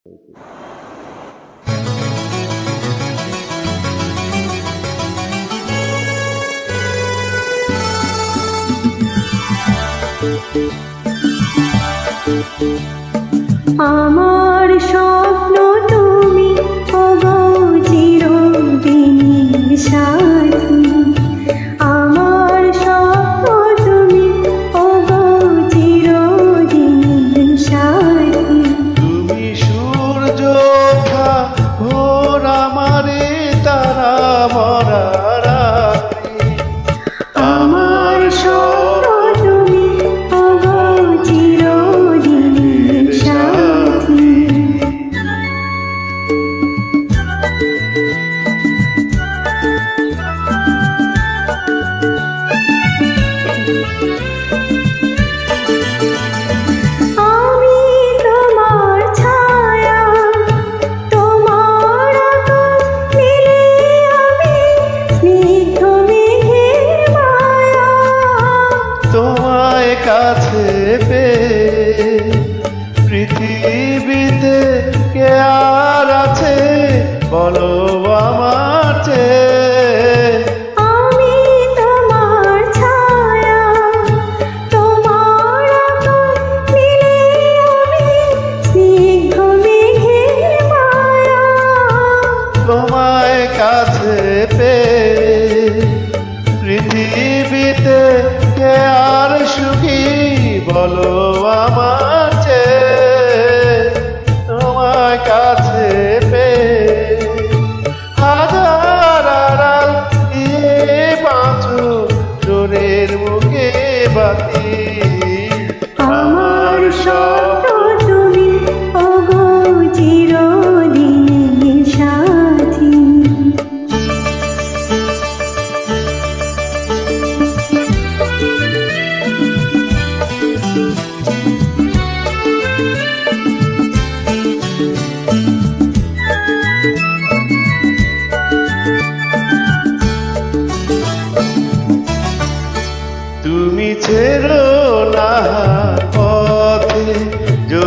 আমার সব কাছে পে পৃথিবীতে কে আর আছে? বলো। bati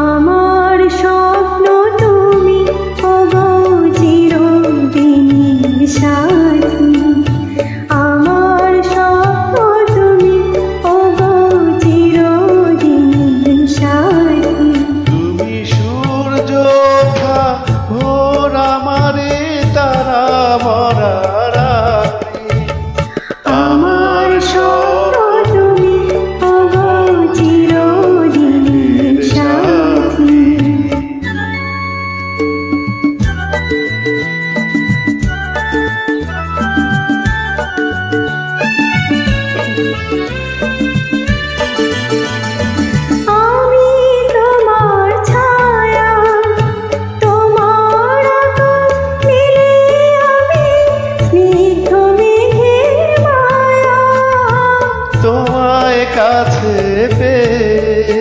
আমার সব পেয়ে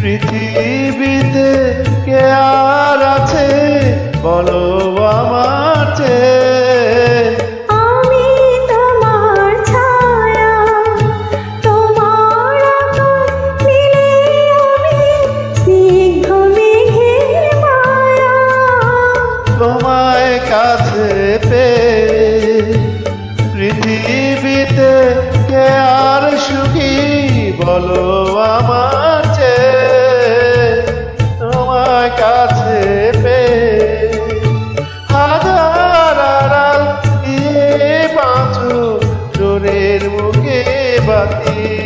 পৃথিবীতে কে আর আছে? বলো আমার চেয়ে। bati